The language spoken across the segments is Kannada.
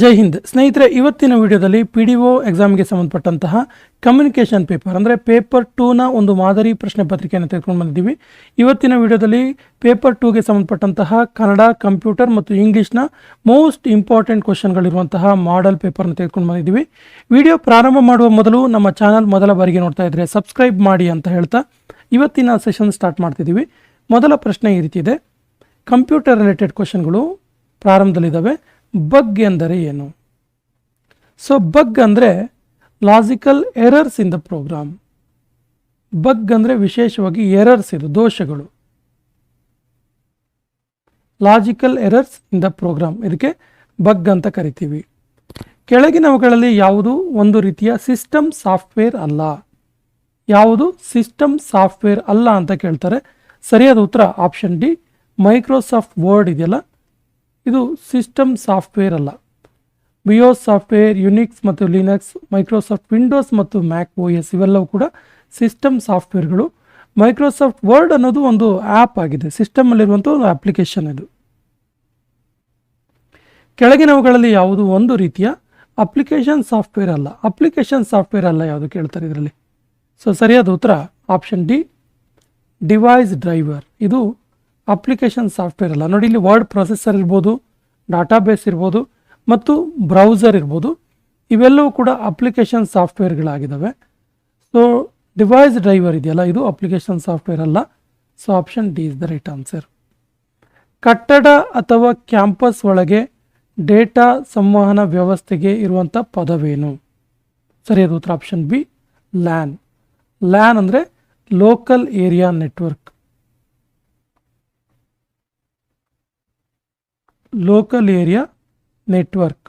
ಜೈ ಹಿಂದ್. ಸ್ನೇಹಿತರೆ, ಇವತ್ತಿನ ವಿಡಿಯೋದಲ್ಲಿ ಪಿ ಡಿ ಒ ಎಕ್ಸಾಮ್ಗೆ ಸಂಬಂಧಪಟ್ಟಂತಹ ಕಮ್ಯುನಿಕೇಷನ್ ಪೇಪರ್ ಅಂದರೆ ಪೇಪರ್ ಟೂನ ಒಂದು ಮಾದರಿ ಪ್ರಶ್ನೆ ಪತ್ರಿಕೆಯನ್ನು ತೆಗೆದುಕೊಂಡು ಬಂದಿದ್ದೀವಿ. ಇವತ್ತಿನ ವಿಡಿಯೋದಲ್ಲಿ ಪೇಪರ್ ಟೂಗೆ ಸಂಬಂಧಪಟ್ಟಂತಹ ಕನ್ನಡ ಕಂಪ್ಯೂಟರ್ ಮತ್ತು ಇಂಗ್ಲೀಷ್ನ ಮೋಸ್ಟ್ ಇಂಪಾರ್ಟೆಂಟ್ ಕ್ವಶನ್ಗಳಿರುವಂತಹ ಮಾಡೆಲ್ ಪೇಪರ್ನ ತೆಗೆದುಕೊಂಡು ಬಂದಿದ್ದೀವಿ. ವಿಡಿಯೋ ಪ್ರಾರಂಭ ಮಾಡುವ ಮೊದಲು ನಮ್ಮ ಚಾನಲ್ ಮೊದಲ ಬಾರಿಗೆ ನೋಡ್ತಾ ಇದ್ದರೆ ಸಬ್ಸ್ಕ್ರೈಬ್ ಮಾಡಿ ಅಂತ ಹೇಳ್ತಾ ಇವತ್ತಿನ ಸೆಷನ್ ಸ್ಟಾರ್ಟ್ ಮಾಡ್ತಿದ್ದೀವಿ. ಮೊದಲ ಪ್ರಶ್ನೆ ಈ ರೀತಿ ಇದೆ. Computer related ಕ್ವಶನ್ಗಳು ಪ್ರಾರಂಭದಲ್ಲಿದ್ದಾವೆ. ಬಗ್ ಎಂದರೆ ಏನು? ಸೊ ಬಗ್ ಅಂದರೆ logical errors in the program bug ಅಂದರೆ ವಿಶೇಷವಾಗಿ ಎರರ್ಸ್ ಇದು, ದೋಷಗಳು. Logical errors in the program ಇದಕ್ಕೆ ಬಗ್ ಅಂತ ಕರಿತೀವಿ. ಕೆಳಗಿನವುಗಳಲ್ಲಿ ಯಾವುದು? ಒಂದು ರೀತಿಯ ಸಿಸ್ಟಮ್ ಸಾಫ್ಟ್ವೇರ್ ಅಲ್ಲ. ಯಾವುದು? ಸಿಸ್ಟಮ್ ಸಾಫ್ಟ್ವೇರ್ ಅಲ್ಲ ಅಂತ ಕೇಳ್ತಾರೆ. ಸರಿಯಾದ ಉತ್ತರ ಆಪ್ಷನ್ ಡಿ ಮೈಕ್ರೋಸಾಫ್ಟ್ ವರ್ಡ್ ಇದೆಯಲ್ಲ? ಇದು ಸಿಸ್ಟಮ್ ಸಾಫ್ಟ್ವೇರ್ ಅಲ್ಲ. ಬಿಯೋ ಸಾಫ್ಟ್ವೇರ್, ಯುನಿಕ್ಸ್ ಮತ್ತು ಲಿನಕ್ಸ್, ಮೈಕ್ರೋಸಾಫ್ಟ್ ವಿಂಡೋಸ್ ಮತ್ತು ಮ್ಯಾಕ್ ಓ ಎಸ್ ಇವೆಲ್ಲವೂ ಕೂಡ ಸಿಸ್ಟಮ್ ಸಾಫ್ಟ್ವೇರ್ಗಳು. ಮೈಕ್ರೋಸಾಫ್ಟ್ ವರ್ಡ್ ಅನ್ನೋದು ಒಂದು ಆ್ಯಪ್ ಆಗಿದೆ. ಸಿಸ್ಟಮಲ್ಲಿರುವಂಥ ಒಂದು ಅಪ್ಲಿಕೇಶನ್ ಇದು. ಕೆಳಗಿನವುಗಳಲ್ಲಿ ಯಾವುದು ಒಂದು ರೀತಿಯ ಅಪ್ಲಿಕೇಶನ್ ಸಾಫ್ಟ್ವೇರ್ ಅಲ್ಲ. ಅಪ್ಲಿಕೇಶನ್ ಸಾಫ್ಟ್ವೇರ್ ಅಲ್ಲ ಯಾವುದು ಕೇಳ್ತಾರೆ ಇದರಲ್ಲಿ. ಸೊ ಸರಿಯಾದ ಉತ್ತರ ಆಪ್ಷನ್ ಡಿ, ಡಿವೈಸ್ ಡ್ರೈವರ್. ಇದು ಅಪ್ಲಿಕೇಶನ್ ಸಾಫ್ಟ್ವೇರ್ ಅಲ್ಲ. ನೋಡಿ, ಇಲ್ಲಿ ವರ್ಡ್ ಪ್ರೊಸೆಸರ್ ಇರ್ಬೋದು, ಡಾಟಾಬೇಸ್ ಇರ್ಬೋದು, ಮತ್ತು ಬ್ರೌಸರ್ ಇರ್ಬೋದು. ಇವೆಲ್ಲವೂ ಕೂಡ ಅಪ್ಲಿಕೇಶನ್ ಸಾಫ್ಟ್ವೇರ್ಗಳಾಗಿದ್ದಾವೆ ಸೊ ಡಿವೈಸ್ ಡ್ರೈವರ್ ಇದೆಯಲ್ಲ, ಇದು ಅಪ್ಲಿಕೇಶನ್ ಸಾಫ್ಟ್ವೇರ್ ಅಲ್ಲ. So option D is the right answer ಕಟ್ಟಡ ಅಥವಾ ಕ್ಯಾಂಪಸ್ ಒಳಗೆ ಡೇಟಾ ಸಂವಹನ ವ್ಯವಸ್ಥೆಗೆ ಇರುವಂಥ ಪದವೇನು? ಸರಿಯಾದ ಉತ್ತರ ಆಪ್ಷನ್ ಬಿ ಲ್ಯಾನ್ ಲ್ಯಾನ್ ಅಂದರೆ local area network local area network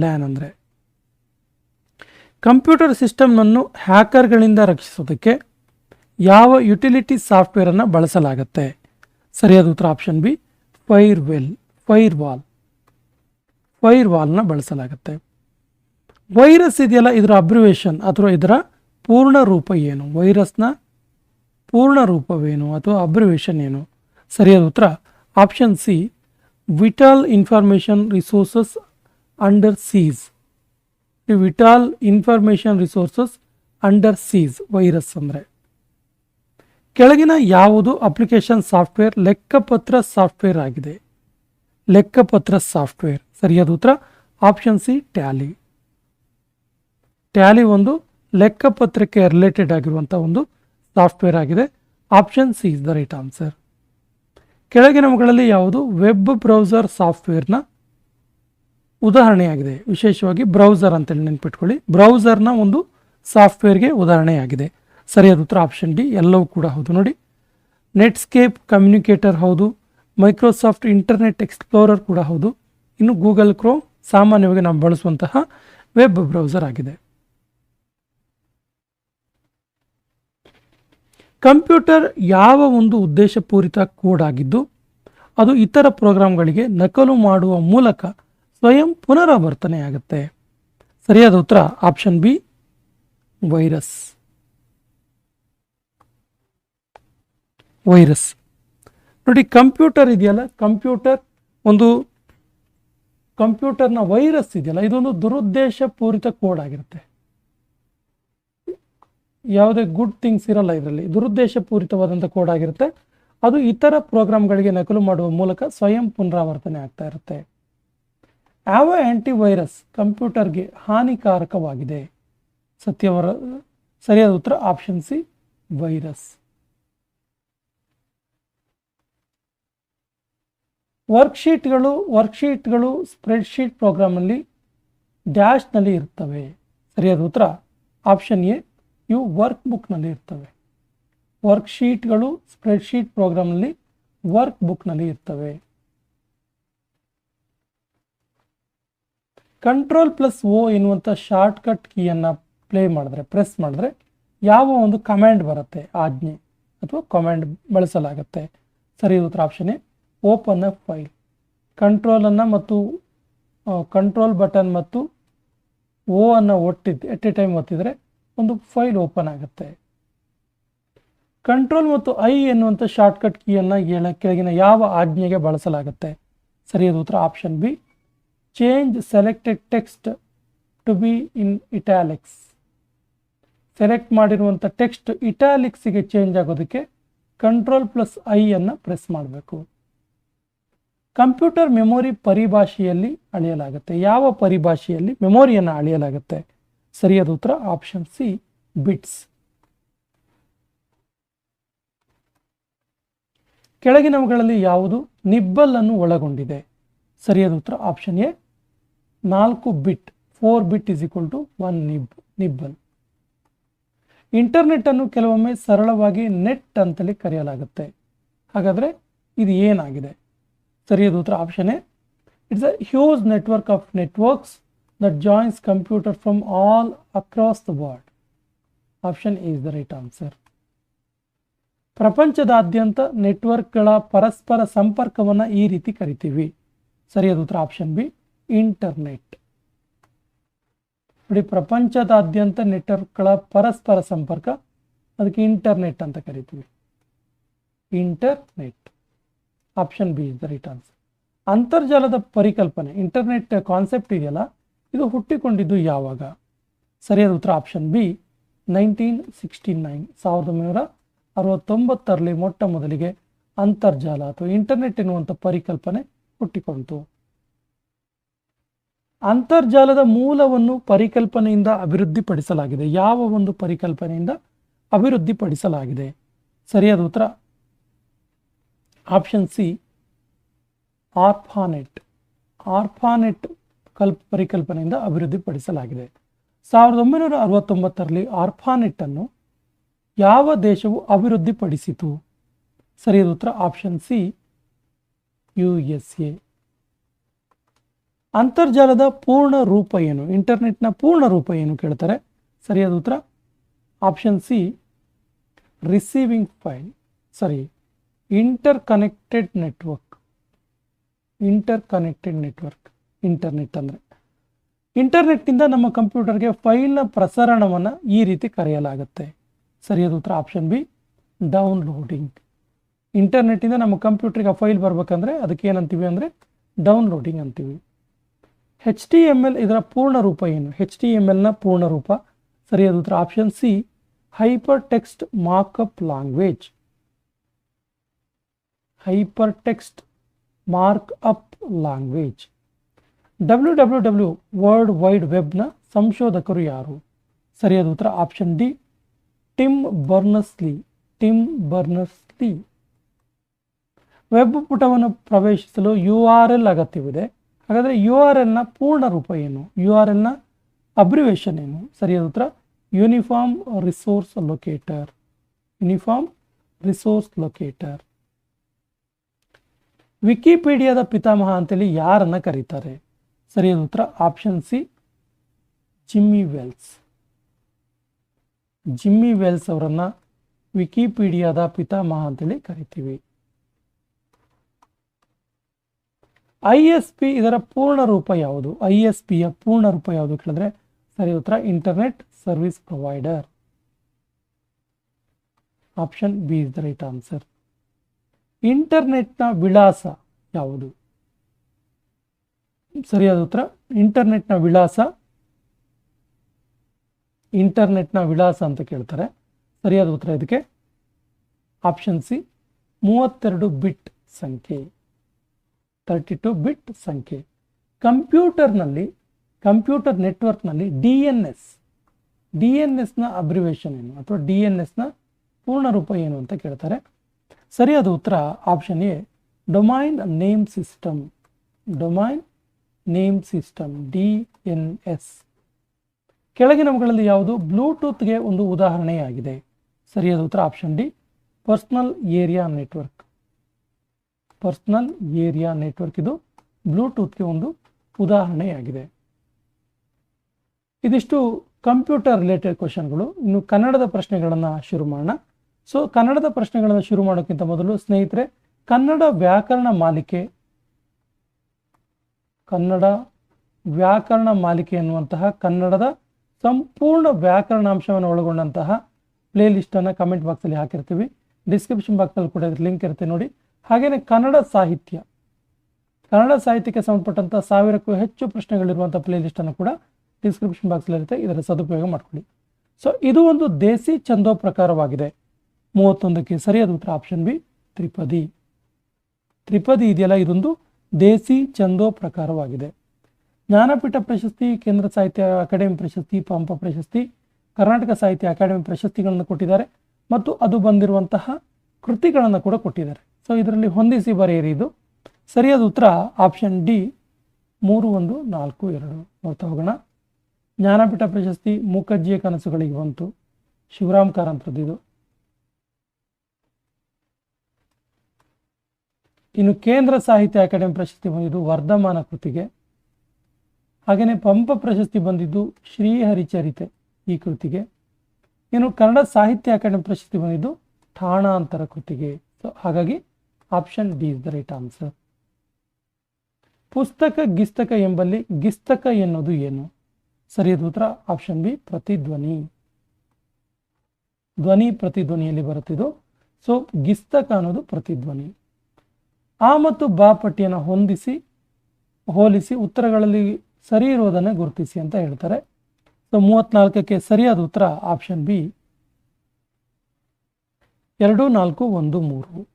LAN ಅಂದರೆ. ಕಂಪ್ಯೂಟರ್ ಸಿಸ್ಟಮ್ನನ್ನು ಹ್ಯಾಕರ್ಗಳಿಂದ ರಕ್ಷಿಸೋದಕ್ಕೆ ಯಾವ ಯುಟಿಲಿಟಿ ಸಾಫ್ಟ್ವೇರನ್ನು ಬಳಸಲಾಗುತ್ತೆ? ಸರಿಯಾದ ಉತ್ತರ option B firewall firewall ಫೈರ್ ವಾಲ್ನ ಬಳಸಲಾಗುತ್ತೆ. ವೈರಸ್ ಇದೆಯಲ್ಲ, ಇದರ ಅಬ್ರಿವೇಷನ್ ಅಥವಾ ಇದರ ಪೂರ್ಣ ರೂಪ ಏನು? ವೈರಸ್ನ ಪೂರ್ಣ ರೂಪವೇನು ಅಥವಾ ಅಬ್ರಿವೇಷನ್ ಏನು? ಸರಿಯಾದ ಉತ್ತರ option C vital information resources under seas vital information resources under seas virus ಅಂದರೆ. ಕೆಳಗಿನ ಯಾವುದು ಅಪ್ಲಿಕೇಶನ್ ಸಾಫ್ಟ್ವೇರ್ ಲೆಕ್ಕಪತ್ರ ಸಾಫ್ಟ್ವೇರ್ ಆಗಿದೆ? ಲೆಕ್ಕಪತ್ರ ಸಾಫ್ಟ್ವೇರ್ ಸರಿಯಾದ ಉತ್ತರ? ಆಪ್ಷನ್ ಸಿ ಟ್ಯಾಲಿ ಟ್ಯಾಲಿ ಒಂದು ಲೆಕ್ಕಪತ್ರಕ್ಕೆ ರಿಲೇಟೆಡ್ ಆಗಿರುವಂಥ ಒಂದು ಸಾಫ್ಟ್ವೇರ್ ಆಗಿದೆ. Option C is the right answer ಕೆಳಗಿನವುಗಳಲ್ಲಿ ಯಾವುದು? ವೆಬ್ ಬ್ರೌಸರ್ ಸಾಫ್ಟ್ವೇರ್ನ ಉದಾಹರಣೆಯಾಗಿದೆ. ವಿಶೇಷವಾಗಿ ಬ್ರೌಸರ್ ಅಂತೇಳಿ ನೆನ್ಪಿಟ್ಕೊಳ್ಳಿ. ಬ್ರೌಸರ್ನ ಒಂದು ಸಾಫ್ಟ್ವೇರ್ಗೆ ಉದಾಹರಣೆಯಾಗಿದೆ. ಸರಿಯಾದ ಉತ್ತರ ಆಪ್ಷನ್ ಡಿ, ಎಲ್ಲವೂ ಕೂಡ ಹೌದು. ನೋಡಿ, ನೆಟ್ಸ್ಕೇಪ್ ಕಮ್ಯುನಿಕೇಟರ್ ಹೌದು. ಮೈಕ್ರೋಸಾಫ್ಟ್ ಇಂಟರ್ನೆಟ್ ಎಕ್ಸ್ಪ್ಲೋರರ್ ಕೂಡ ಹೌದು. ಇನ್ನು ಗೂಗಲ್ ಕ್ರೋ ಸಾಮಾನ್ಯವಾಗಿ ನಾವು ಬಳಸುವಂತಹ ವೆಬ್ ಬ್ರೌಸರ್ ಆಗಿದೆ. ಕಂಪ್ಯೂಟರ್ ಯಾವ ಒಂದು ಉದ್ದೇಶಪೂರಿತ ಕೋಡ್ ಆಗಿದ್ದು, ಅದು ಇತರ ಪ್ರೋಗ್ರಾಂಗಳಿಗೆ ನಕಲು ಮಾಡುವ ಮೂಲಕ ಸ್ವಯಂ ಪುನರಾವರ್ತನೆಯಾಗುತ್ತೆ. ಸರಿಯಾದ ಉತ್ತರ, ಆಪ್ಷನ್ ಬಿ, ವೈರಸ್. ವೈರಸ್. ನೋಡಿ, ಕಂಪ್ಯೂಟರ್ ಇದೆಯಲ್ಲ, ಕಂಪ್ಯೂಟರ್ ಒಂದು ಕಂಪ್ಯೂಟರ್ನ ವೈರಸ್ ಇದೆಯಲ್ಲ, ಇದೊಂದು ದುರುದ್ದೇಶಪೂರಿತ ಕೋಡ್ ಆಗಿರುತ್ತೆ. ಯಾವುದೇ ಗುಡ್ ಥಿಂಗ್ಸ್ ಇರಲ್ಲ ಇದರಲ್ಲಿ. ದುರುದ್ದೇಶಪೂರಿತವಾದಂಥ ಕೋಡ್ ಆಗಿರುತ್ತೆ. ಅದು ಇತರ ಪ್ರೋಗ್ರಾಮ್ಗಳಿಗೆ ನಕಲು ಮಾಡುವ ಮೂಲಕ ಸ್ವಯಂ ಪುನರಾವರ್ತನೆ ಆಗ್ತಾ ಇರುತ್ತೆ. ಯಾವ ಆ್ಯಂಟಿ ವೈರಸ್ ಕಂಪ್ಯೂಟರ್ಗೆ ಹಾನಿಕಾರಕವಾಗಿದೆ? ಸತ್ಯವರ, ಸರಿಯಾದ ಉತ್ತರ ಆಪ್ಷನ್ ಸಿ ವೈರಸ್ ವರ್ಕ್ಶೀಟ್ಗಳು ವರ್ಕ್ಶೀಟ್ಗಳು ಸ್ಪ್ರೆಡ್ಶೀಟ್ ಪ್ರೋಗ್ರಾಮಲ್ಲಿ ಡ್ಯಾಶ್ನಲ್ಲಿ ಇರ್ತವೆ. ಸರಿಯಾದ ಉತ್ತರ ಆಪ್ಷನ್ ಎ ಇವು ವರ್ಕ್ ಬುಕ್ನಲ್ಲಿ ಇರ್ತವೆ. ವರ್ಕ್ಶೀಟ್ಗಳು ಸ್ಪ್ರೆಡ್ಶೀಟ್ ಪ್ರೋಗ್ರಾಮ್ನಲ್ಲಿ ವರ್ಕ್ ಬುಕ್ನಲ್ಲಿ ಇರ್ತವೆ. ಕಂಟ್ರೋಲ್ ಪ್ಲಸ್ ಓ ಎನ್ನುವಂಥ ಶಾರ್ಟ್ಕಟ್ ಕೀಯನ್ನು ಪ್ಲೇ ಮಾಡಿದ್ರೆ ಪ್ರೆಸ್ ಮಾಡಿದ್ರೆ ಯಾವ ಒಂದು ಕಮ್ಯಾಂಡ್ ಬರುತ್ತೆ, ಆಜ್ಞೆ ಅಥವಾ ಕಮ್ಯಾಂಡ್ ಬಳಸಲಾಗುತ್ತೆ. ಸರಿ ಉತ್ತರ ಆಪ್ಷನ್ ಓಪನ್ ಅ ಫೈಲ್ ಕಂಟ್ರೋಲನ್ನು ಮತ್ತು ಕಂಟ್ರೋಲ್ ಬಟನ್ ಮತ್ತು ಓ ಅನ್ನು ಒಟ್ಟಿದ್ದು ಎಟ್ ಎ ಟೈಮ್ ಒತ್ತಿದರೆ ಒಂದು ಫೈಲ್ ಓಪನ್ ಆಗುತ್ತೆ. ಕಂಟ್ರೋಲ್ ಮತ್ತು ಐ ಎನ್ನುವಂಥ ಶಾರ್ಟ್ಕಟ್ ಕೀಯನ್ನು ಕೆಳಗಿನ ಯಾವ ಆಜ್ಞೆಗೆ ಬಳಸಲಾಗುತ್ತೆ? ಸರಿಯಾದ ಉತ್ತರ option B change selected text to be in italics select ಮಾಡಿರುವಂಥ ಟೆಕ್ಸ್ಟ್ ಇಟ್ಯಾಲಿಕ್ಸಿಗೆ ಚೇಂಜ್ ಆಗೋದಕ್ಕೆ ಕಂಟ್ರೋಲ್ ಪ್ಲಸ್ ಐ ಅನ್ನು ಪ್ರೆಸ್ ಮಾಡಬೇಕು. ಕಂಪ್ಯೂಟರ್ ಮೆಮೊರಿ ಪರಿಭಾಷೆಯಲ್ಲಿ ಅಳೆಯಲಾಗುತ್ತೆ. ಯಾವ ಪರಿಭಾಷೆಯಲ್ಲಿ? ಮೆಮೊರಿಯನ್ನು ಅಳೆಯಲಾಗುತ್ತೆ. ಸರಿಯಾದ ಉತ್ತರ ಆಪ್ಷನ್ ಸಿ, ಬಿಟ್ಸ್. ಕೆಳಗಿನವುಗಳಲ್ಲಿ ಯಾವುದು? ನಿಬ್ಬಲ್ ಅನ್ನು ಒಳಗೊಂಡಿದೆ. ಸರಿಯಾದ ಉತ್ತರ ಆಪ್ಷನ್ ಎ, ನಾಲ್ಕು bit, four bit is equal to one nib, nibble. Internet ಅನ್ನು ಕೆಲವೊಮ್ಮೆ ಸರಳವಾಗಿ ನೆಟ್ ಅಂತಲೇ ಕರೆಯಲಾಗುತ್ತೆ. ಹಾಗಾದರೆ ಇದು ಏನಾಗಿದೆ? ಸರಿಯಾದ ಉತ್ತರ option A, it's a huge network of networks that joins computer from all across the world. Option is the right answer ಪ್ರಪಂಚದಾದ್ಯಂತ ನೆಟ್ವರ್ಕ್ಗಳ ಪರಸ್ಪರ ಸಂಪರ್ಕವನ್ನು ಈ ರೀತಿ ಕರಿತೀವಿ. ಸರಿಯಾದ ಉತ್ತರ ಆಪ್ಷನ್ ಬಿ ಇಂಟರ್ನೆಟ್ ನೋಡಿ, ಪ್ರಪಂಚದಾದ್ಯಂತ ನೆಟ್ವರ್ಕ್ಗಳ ಪರಸ್ಪರ ಸಂಪರ್ಕ, ಅದಕ್ಕೆ ಇಂಟರ್ನೆಟ್ ಅಂತ ಕರಿತೀವಿ. Internet option B is the right answer ಅಂತರ್ಜಾಲದ ಪರಿಕಲ್ಪನೆ ಇಂಟರ್ನೆಟ್ ಕಾನ್ಸೆಪ್ಟ್ ಇದೆಯಲ್ಲ ಇದು ಹುಟ್ಟಿಕೊಂಡಿದ್ದು ಯಾವಾಗ? ಸರಿಯಾದ ಉತ್ತರ option B nineteen sixty nine ಸಾವಿರದ ಒಂಬೈನೂರ ಅರವತ್ತೊಂಬತ್ತರಲ್ಲಿ ಮೊಟ್ಟ ಮೊದಲಿಗೆ ಅಂತರ್ಜಾಲ ಅಥವಾ ಇಂಟರ್ನೆಟ್ ಎನ್ನುವಂಥ ಪರಿಕಲ್ಪನೆ ಹುಟ್ಟಿಕೊಂಡಿತು ಅಂತರ್ಜಾಲದ ಮೂಲವನ್ನು ಪರಿಕಲ್ಪನೆಯಿಂದ ಅಭಿವೃದ್ಧಿಪಡಿಸಲಾಗಿದೆ. ಯಾವ ಒಂದು ಪರಿಕಲ್ಪನೆಯಿಂದ ಅಭಿವೃದ್ಧಿಪಡಿಸಲಾಗಿದೆ? ಸರಿಯಾದ ಉತ್ತರ? Option C ಆರ್ಫಾನೆಟ್. ಆರ್ಫಾನೆಟ್ ಕಲ್ಪ್, ಪರಿಕಲ್ಪನೆಯಿಂದ ಅಭಿವೃದ್ಧಿಪಡಿಸಲಾಗಿದೆ. ಸಾವಿರದ ಒಂಬೈನೂರ ಅರವತ್ತೊಂಬತ್ತರಲ್ಲಿ ಆರ್ಫಾನೆಟ್ ಅನ್ನು ಯಾವ ದೇಶವು ಅಭಿವೃದ್ಧಿಪಡಿಸಿತು? ಸರಿಯಾದ ಉತ್ತರ, option C, U S A. ಅಂತರ್ಜಾಲದ ಪೂರ್ಣ ರೂಪ ಏನು? ಇಂಟರ್ನೆಟ್ನ ಪೂರ್ಣ ರೂಪ ಏನು ಕೇಳ್ತಾರೆ? ಸರಿಯಾದ ಉತ್ತರ, ಆಪ್ಷನ್ ಸಿ, ರಿಸೀವಿಂಗ್ ಫೈಲ್. ಸರಿ interconnected network. Interconnected network. Internet ಅಂದರೆ. ಇಂಟರ್ನೆಟ್ನಿಂದ ನಮ್ಮ ಕಂಪ್ಯೂಟರ್ಗೆ ಫೈಲ್ನ ಪ್ರಸರಣವನ್ನು ಈ ರೀತಿ ಕರೆಯಲಾಗುತ್ತೆ. ಸರಿಯಾದ ಉತ್ತರ ಆಪ್ಷನ್ ಬಿ, ಡೌನ್ಲೋಡಿಂಗ್. ಇಂಟರ್ನೆಟ್ಟಿಂದ ನಮ್ಮ ಕಂಪ್ಯೂಟರ್ಗೆ ಫೈಲ್ ಬರಬೇಕಂದ್ರೆ ಅದಕ್ಕೆ ಏನಂತೀವಿ ಅಂದರೆ ಡೌನ್ಲೋಡಿಂಗ್ ಅಂತೀವಿ. ಹೆಚ್ ಟಿ ಎಂ ಎಲ್ ಇದರ ಪೂರ್ಣ ರೂಪ ಏನು? ಹೆಚ್ ಟಿ ಎಂ ಎಲ್ನ ಪೂರ್ಣ ರೂಪ. ಸರಿಯಾದ ಉತ್ತರ option C hypertext markup language. Hypertext mark up language. W W W world wide ವೆಬ್ನ ಸಂಶೋಧಕರು ಯಾರು? ಸರಿಯಾದ ಉತ್ತರ option D Tim Berners-Lee Tim Berners-Lee web ಪುಟವನ್ನು ಪ್ರವೇಶಿಸಲು ಯು ಆರ್ ಎಲ್ ಅಗತ್ಯವಿದೆ. ಹಾಗಾದರೆ ಯು ಆರ್ ಎಲ್ನ ಪೂರ್ಣ ರೂಪ ಏನು? ಯು ಆರ್ ಎಲ್ನ ಅಬ್ರಿವೇಷನ್ ಏನು? ಸರಿಯಾದ ಉತ್ತರ uniform resource locator uniform resource locator ವಿಕಿಪೀಡಿಯಾದ ಪಿತಾಮಹ ಅಂತೇಳಿ ಯಾರನ್ನು ಕರೀತಾರೆ? ಸರಿಯಾದ ಉತ್ತರ option C Jimmy Wales Jimmy Wales ಅವರನ್ನು ವಿಕಿಪೀಡಿಯಾದ ಪಿತಾಮಹ ಅಂತೇಳಿ ಕರಿತೀವಿ. ಐ ಎಸ್ ಪಿ ಇದರ ಪೂರ್ಣ ರೂಪ ಯಾವುದು? ಐ ಎಸ್ ಪಿಯ ಪೂರ್ಣ ರೂಪ ಯಾವುದು ಕೇಳಿದ್ರೆ, ಸರಿ, ಉತ್ತರ internet service provider option B is the right answer ಇಂಟರ್ನೆಟ್ನ ವಿಳಾಸ ಯಾವುದು? ಸರಿಯಾದ ಉತ್ತರ, ಇಂಟರ್ನೆಟ್ನ ವಿಳಾಸ ಇಂಟರ್ನೆಟ್ನ ವಿಳಾಸ ಅಂತ ಕೇಳ್ತಾರೆ. ಸರಿಯಾದ ಉತ್ತರ ಇದಕ್ಕೆ? ಆಪ್ಷನ್ ಸಿ, ಮೂವತ್ತೆರಡು ಬಿಟ್ ಸಂಖ್ಯೆ ತರ್ಟಿ ಟು ಬಿಟ್ ಸಂಖ್ಯೆ. ಕಂಪ್ಯೂಟರ್ನಲ್ಲಿ, ಕಂಪ್ಯೂಟರ್ ನೆಟ್ವರ್ಕ್ನಲ್ಲಿ D N S, D N ಎಸ್ನ ಅಬ್ರಿವೇಷನ್ ಏನು ಅಥವಾ ಡಿ ಎನ್ ಎಸ್ನ ಪೂರ್ಣ ರೂಪ ಏನು ಅಂತ ಕೇಳ್ತಾರೆ. ಸರಿಯಾದ ಉತ್ತರ option A, domain name system, domain name system, D N S. ಕೆಳಗಿನವುಗಳಲ್ಲಿ ಯಾವುದು? ಬ್ಲೂಟೂತ್ಗೆ ಒಂದು ಉದಾಹರಣೆಯಾಗಿದೆ. ಸರಿಯಾದ ಉತ್ತರ option D, personal area network. Personal area network ಇದು ಬ್ಲೂಟೂತ್ಗೆ ಒಂದು ಉದಾಹರಣೆಯಾಗಿದೆ. ಇದಿಷ್ಟು ಕಂಪ್ಯೂಟರ್ ರಿಲೇಟೆಡ್ ಕ್ವಶನ್ಗಳು. ಇನ್ನು ಕನ್ನಡದ ಪ್ರಶ್ನೆಗಳನ್ನು ಶುರು ಮಾಡೋಣ. ಸೊ, ಕನ್ನಡದ ಪ್ರಶ್ನೆಗಳನ್ನು ಶುರು ಮಾಡೋಕ್ಕಿಂತ ಮೊದಲು ಸ್ನೇಹಿತರೆ, ಕನ್ನಡ ವ್ಯಾಕರಣ ಮಾಲಿಕೆ ಕನ್ನಡ ವ್ಯಾಕರಣ ಮಾಲಿಕೆ ಎನ್ನುವಂತಹ ಕನ್ನಡದ ಸಂಪೂರ್ಣ ವ್ಯಾಕರಣಾಂಶವನ್ನು ಒಳಗೊಂಡಂತಹ ಪ್ಲೇಲಿಸ್ಟನ್ನು ಕಮೆಂಟ್ ಬಾಕ್ಸಲ್ಲಿ ಹಾಕಿರ್ತೀವಿ. ಡಿಸ್ಕ್ರಿಪ್ಷನ್ ಬಾಕ್ಸಲ್ಲಿ ಕೂಡ ಲಿಂಕ್ ಇರುತ್ತೆ ನೋಡಿ. ಹಾಗೆಯೇ ಕನ್ನಡ ಸಾಹಿತ್ಯ. ಕನ್ನಡ ಸಾಹಿತ್ಯಕ್ಕೆ ಸಂಬಂಧಪಟ್ಟಂಥ ಸಾವಿರಕ್ಕೂ ಹೆಚ್ಚು ಪ್ರಶ್ನೆಗಳಿರುವಂಥ ಪ್ಲೇಲಿಸ್ಟನ್ನು ಕೂಡ ಡಿಸ್ಕ್ರಿಪ್ಷನ್ ಬಾಕ್ಸಲ್ಲಿರುತ್ತೆ ಇದರ ಸದುಪಯೋಗ ಮಾಡ್ಕೊಳ್ಳಿ. ಸೊ ಇದು ಒಂದು ದೇಸಿ ಛಂದೋ ಪ್ರಕಾರವಾಗಿದೆ. ಮೂವತ್ತೊಂದಕ್ಕೆ ಸರಿಯಾದ ಉತ್ತರ ಆಪ್ಷನ್ ಬಿ, ತ್ರಿಪದಿ. ತ್ರಿಪದಿ ಇದೆಯಲ್ಲ, ಇದೊಂದು ದೇಸಿ ಚಂದೋ ಪ್ರಕಾರವಾಗಿದೆ. ಜ್ಞಾನಪೀಠ ಪ್ರಶಸ್ತಿ, ಕೇಂದ್ರ ಸಾಹಿತ್ಯ ಅಕಾಡೆಮಿ ಪ್ರಶಸ್ತಿ, ಪಂಪ ಪ್ರಶಸ್ತಿ, ಕರ್ನಾಟಕ ಸಾಹಿತ್ಯ ಅಕಾಡೆಮಿ ಪ್ರಶಸ್ತಿಗಳನ್ನು ಕೊಟ್ಟಿದ್ದಾರೆ ಮತ್ತು ಅದು ಬಂದಿರುವಂತಹ ಕೃತಿಗಳನ್ನು ಕೂಡ ಕೊಟ್ಟಿದ್ದಾರೆ. ಸೊ ಇದರಲ್ಲಿ ಹೊಂದಿಸಿ ಬರೆಯಿರಿ ಇದು. ಸರಿಯಾದ ಉತ್ತರ ಆಪ್ಷನ್ ಡಿ, ಮೂರು, ಒಂದು, ನಾಲ್ಕು, ಎರಡು. ನೋಡ್ತಾ ಹೋಗೋಣ. ಜ್ಞಾನಪೀಠ ಪ್ರಶಸ್ತಿ ಮೂಕಜ್ಜಿಯ ಕನಸುಗಳಿಗೆ ಬಂತು. ಶಿವರಾಮ್ ಕಾರಂತರದ್ದು ಇದು. ಇನ್ನು ಕೇಂದ್ರ ಸಾಹಿತ್ಯ ಅಕಾಡೆಮಿ ಪ್ರಶಸ್ತಿ ಬಂದಿದ್ದು ವರ್ಧಮಾನ ಕೃತಿಗೆ. ಹಾಗೆಯೇ ಪಂಪ ಪ್ರಶಸ್ತಿ ಬಂದಿದ್ದು ಶ್ರೀಹರಿಚರಿತೆ ಈ ಕೃತಿಗೆ. ಇನ್ನು ಕನ್ನಡ ಸಾಹಿತ್ಯ ಅಕಾಡೆಮಿ ಪ್ರಶಸ್ತಿ ಬಂದಿದ್ದು ಠಾಣಾಂತರ ಕೃತಿಗೆ. ಸೊ ಹಾಗಾಗಿ option D is the right answer ಪುಸ್ತಕ ಗಿಸ್ತಕ ಎಂಬಲ್ಲಿ ಗಿಸ್ತಕ ಎನ್ನುವುದು ಏನು? ಸರಿಯಾದ ಉತ್ತರ ಆಪ್ಷನ್ ಬಿ ಪ್ರತಿಧ್ವನಿ. ಧ್ವನಿ ಪ್ರತಿಧ್ವನಿಯಲ್ಲಿ ಬರುತ್ತಿದ್ದು. ಸೊ ಗಿಸ್ತಕ ಅನ್ನೋದು ಪ್ರತಿಧ್ವನಿ. ಆ ಮತ್ತು ಬಾ ಪಟ್ಟಿಯನ್ನು ಹೊಂದಿಸಿ, ಹೋಲಿಸಿ ಉತ್ತರಗಳಲ್ಲಿ ಸರಿ ಇರುವುದನ್ನು ಗುರುತಿಸಿ ಅಂತ ಹೇಳ್ತಾರೆ. ಸೊ ಮೂವತ್ನಾಲ್ಕಕ್ಕೆ ಸರಿಯಾದ ಉತ್ತರ ಆಪ್ಷನ್ ಬಿ ಎರಡು, ನಾಲ್ಕು, ಒಂದು, ಮೂರು.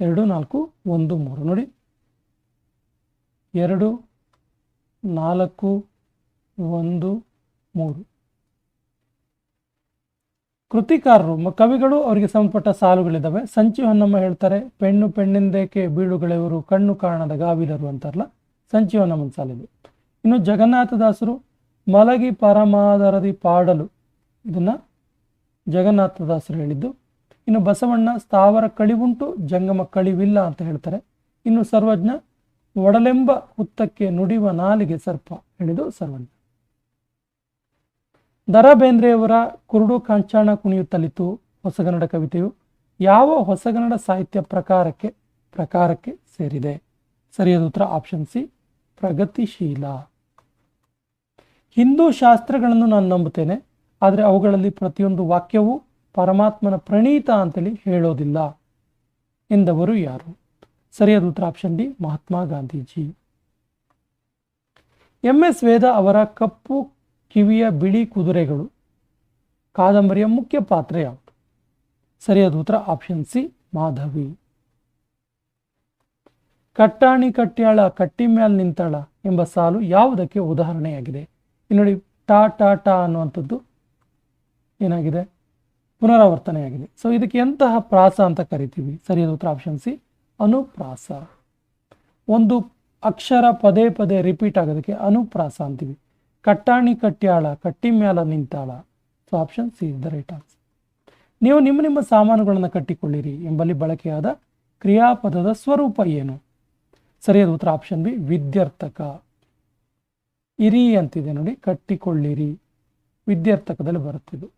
ಎರಡು, ನಾಲ್ಕು, ಒಂದು, ಮೂರು. ನೋಡಿ. ಎರಡು, ನಾಲ್ಕು, ಒಂದು, ಮೂರು. ಕೃತಿಕಾರರು ಕವಿಗಳು ಅವರಿಗೆ ಸಂಬಂಧಪಟ್ಟ ಸಾಲುಗಳಿದ್ದಾವೆ. ಸಂಚಿ ಹೊನ್ನಮ್ಮ ಹೇಳ್ತಾರೆ, ಪೆಣ್ಣು ಪೆಣ್ಣಿಂದೇಕೆ ಬೀಳುಗಳೆಯವರು ಕಣ್ಣು ಕಾಣದ ಗಾವಿದರು ಅಂತಾರಲ್ಲ, ಸಂಚಿ ಹೊನ್ನಮ್ಮನ ಸಾಲಿದೆ. ಇನ್ನು ಜಗನ್ನಾಥದಾಸರು, ಮಲಗಿ ಪರಮಾದರದಿ ಪಾಡಲು, ಇದನ್ನ ಜಗನ್ನಾಥದಾಸರು ಹೇಳಿದ್ದು. ಇನ್ನು ಬಸವಣ್ಣ, ಸ್ಥಾವರ ಕಳಿವುಂಟು, ಜಂಗಮ ಕಳಿವಿಲ್ಲ ಅಂತ ಹೇಳ್ತಾರೆ. ಇನ್ನು ಸರ್ವಜ್ಞ, ಒಡಲೆಂಬ ಹುತ್ತಕ್ಕೆ ನುಡಿವ ನಾಲಿಗೆ ಸರ್ಪ ಹೇಳಿದು ಸರ್ವಜ್ಞ. ದರ ಬೇಂದ್ರೆಯವರ ಕುರುಡು ಕಾಂಚಾಣ ಕುಣಿಯುತ್ತಲಿತು ಹೊಸಗನ್ನಡ ಕವಿತೆಯು. ಯಾವ ಹೊಸಗನ್ನಡ ಸಾಹಿತ್ಯ ಪ್ರಕಾರಕ್ಕೆ ಪ್ರಕಾರಕ್ಕೆ ಸೇರಿದೆ? ಸರಿಯಾದ ಉತ್ತರ ಆಪ್ಷನ್ ಸಿ ಪ್ರಗತಿಶೀಲ. ಹಿಂದೂ ಶಾಸ್ತ್ರಗಳನ್ನು ನಾನು ನಂಬುತ್ತೇನೆ, ಆದರೆ ಅವುಗಳಲ್ಲಿ ಪ್ರತಿಯೊಂದು ವಾಕ್ಯವೂ ಪರಮಾತ್ಮನ ಪ್ರಣೀತ ಅಂತೇಳಿ ಹೇಳೋದಿಲ್ಲ. ಎಂದವರು ಯಾರು? ಸರಿಯಾದ ಉತ್ತರ option D Mahatma Gandhiji. M S Veda ಅವರ ಕಪ್ಪು ಕಿವಿಯ ಬಿಳಿ ಕುದುರೆಗಳು, ಕಾದಂಬರಿಯ ಮುಖ್ಯ ಪಾತ್ರ ಯಾವುದು ಸರಿಯಾದ ಉತ್ತರ ಆಪ್ಷನ್ ಸಿ, ಮಾಧವಿ. ಕಟ್ಟಾಣಿ ಕಟ್ಟ್ಯಾಳ ಕಟ್ಟಿ ಮ್ಯಾಲ್ ನಿಂತಾಳ ಎಂಬ ಸಾಲು ಯಾವುದಕ್ಕೆ ಉದಾಹರಣೆಯಾಗಿದೆ? ಇಲ್ಲಿ ನೋಡಿ, ಟಾ ಟಾ ಟಾ ಅನ್ನುವಂಥದ್ದು ಏನಾಗಿದೆ? ಪುನರಾವರ್ತನೆಯಾಗಿದೆ. ಸೊ ಇದಕ್ಕೆ ಎಂತಹ ಪ್ರಾಸ ಅಂತ ಕರಿತೀವಿ? ಸರಿಯಾದ ಉತ್ತರ ಆಪ್ಷನ್ ಸಿ, ಅನುಪ್ರಾಸ. ಒಂದು ಅಕ್ಷರ ಪದೇ ಪದೇ ರಿಪೀಟ್ ಆಗೋದಕ್ಕೆ ಅನುಪ್ರಾಸ ಅಂತೀವಿ. ಕಟ್ಟಾಣಿ ಕಟ್ಟ್ಯಾಳ ಕಟ್ಟಿ ಮ್ಯಾಲ ನಿಂತಾಳ. So option C is the right answer ನೀವು ನಿಮ್ಮ ನಿಮ್ಮ ಸಾಮಾನುಗಳನ್ನು ಕಟ್ಟಿಕೊಳ್ಳಿರಿ ಎಂಬಲ್ಲಿ ಬಳಕೆಯಾದ ಕ್ರಿಯಾಪದದ ಸ್ವರೂಪ ಏನು? ಸರಿಯಾದ ಉತ್ತರ ಆಪ್ಷನ್ ಬಿ ವಿದ್ಯರ್ಥಕ. ಇರಿ ಅಂತಿದೆ ನೋಡಿ, ಕಟ್ಟಿಕೊಳ್ಳಿರಿ. ವಿದ್ಯರ್ಥಕದಲ್ಲಿ ಬರುತ್ತಿದ್ದು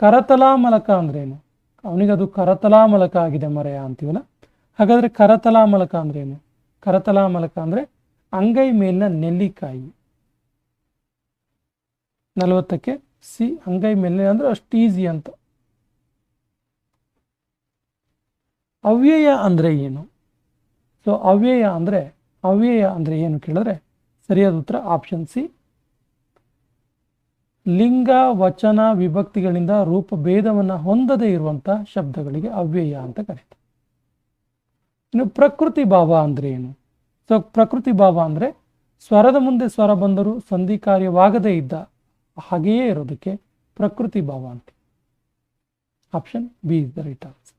ಕರತಲಾಮಲಕ ಅಂದ್ರೇನು ಅವನಿಗದು ಕರತಲಾಮಲಕ ಆಗಿದೆ ಮರೆಯ ಅಂತೀವಲ್ಲ? ಹಾಗಾದ್ರೆ ಕರತಲಾಮಲಕ ಅಂದ್ರೇನು ಕರತಲಾಮಲಕ ಅಂದ್ರೆ ಅಂಗೈ ಮೇಲಿನ ನೆಲ್ಲಿಕಾಯಿ. ನಲವತ್ತಕ್ಕೆ ಸಿ, ಅಂಗೈ ಮೇಲಿನ ಅಂದ್ರೆ ಅಷ್ಟು ಈಸಿ ಅಂತ. ಅವ್ಯಯ ಅಂದ್ರೆ ಏನು? ಸೊ ಅವ್ಯಯ ಅಂದ್ರೆ ಅವ್ಯಯ ಅಂದ್ರೆ ಏನು ಕೇಳಿದ್ರೆ ಸರಿಯಾದ ಉತ್ತರ ಆಪ್ಷನ್ ಸಿ ಲಿಂಗ, ವಚನ, ವಿಭಕ್ತಿಗಳಿಂದ ರೂಪ ಭೇದವನ್ನು ಹೊಂದದೇ ಇರುವಂತಹ ಶಬ್ದಗಳಿಗೆ ಅವ್ಯಯ ಅಂತ ಕರೀತಾರೆ. ಇನ್ನು ಪ್ರಕೃತಿ ಭಾವ ಅಂದ್ರೆ ಏನು? ಸೊ ಪ್ರಕೃತಿ ಭಾವ ಅಂದ್ರೆ ಸ್ವರದ ಮುಂದೆ ಸ್ವರ ಬಂದರೂ ಸಂಧಿ ಕಾರ್ಯವಾಗದೇ ಇದ್ದ ಹಾಗೆಯೇ ಇರೋದಕ್ಕೆ ಪ್ರಕೃತಿ ಭಾವ ಅಂತ. Option B is the right answer